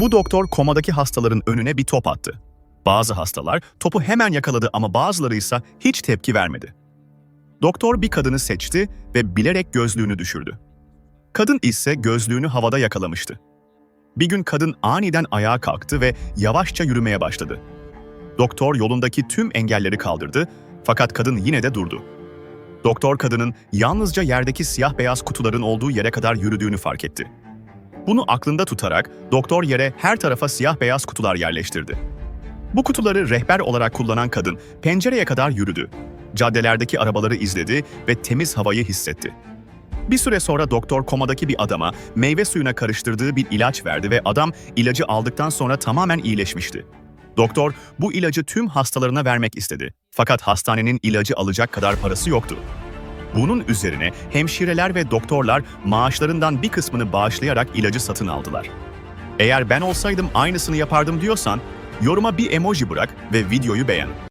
Bu doktor komadaki hastaların önüne bir top attı. Bazı hastalar topu hemen yakaladı ama bazıları ise hiç tepki vermedi. Doktor bir kadını seçti ve bilerek gözlüğünü düşürdü. Kadın ise gözlüğünü havada yakalamıştı. Bir gün kadın aniden ayağa kalktı ve yavaşça yürümeye başladı. Doktor yolundaki tüm engelleri kaldırdı fakat kadın yine de durdu. Doktor kadının yalnızca yerdeki siyah beyaz kutuların olduğu yere kadar yürüdüğünü fark etti. Bunu aklında tutarak doktor yere her tarafa siyah beyaz kutular yerleştirdi. Bu kutuları rehber olarak kullanan kadın pencereye kadar yürüdü. Caddelerdeki arabaları izledi ve temiz havayı hissetti. Bir süre sonra doktor komadaki bir adama meyve suyuna karıştırdığı bir ilaç verdi ve adam ilacı aldıktan sonra tamamen iyileşmişti. Doktor bu ilacı tüm hastalarına vermek istedi. Fakat hastanenin ilacı alacak kadar parası yoktu. Bunun üzerine hemşireler ve doktorlar maaşlarından bir kısmını bağışlayarak ilacı satın aldılar. Eğer ben olsaydım aynısını yapardım diyorsan yoruma bir emoji bırak ve videoyu beğen.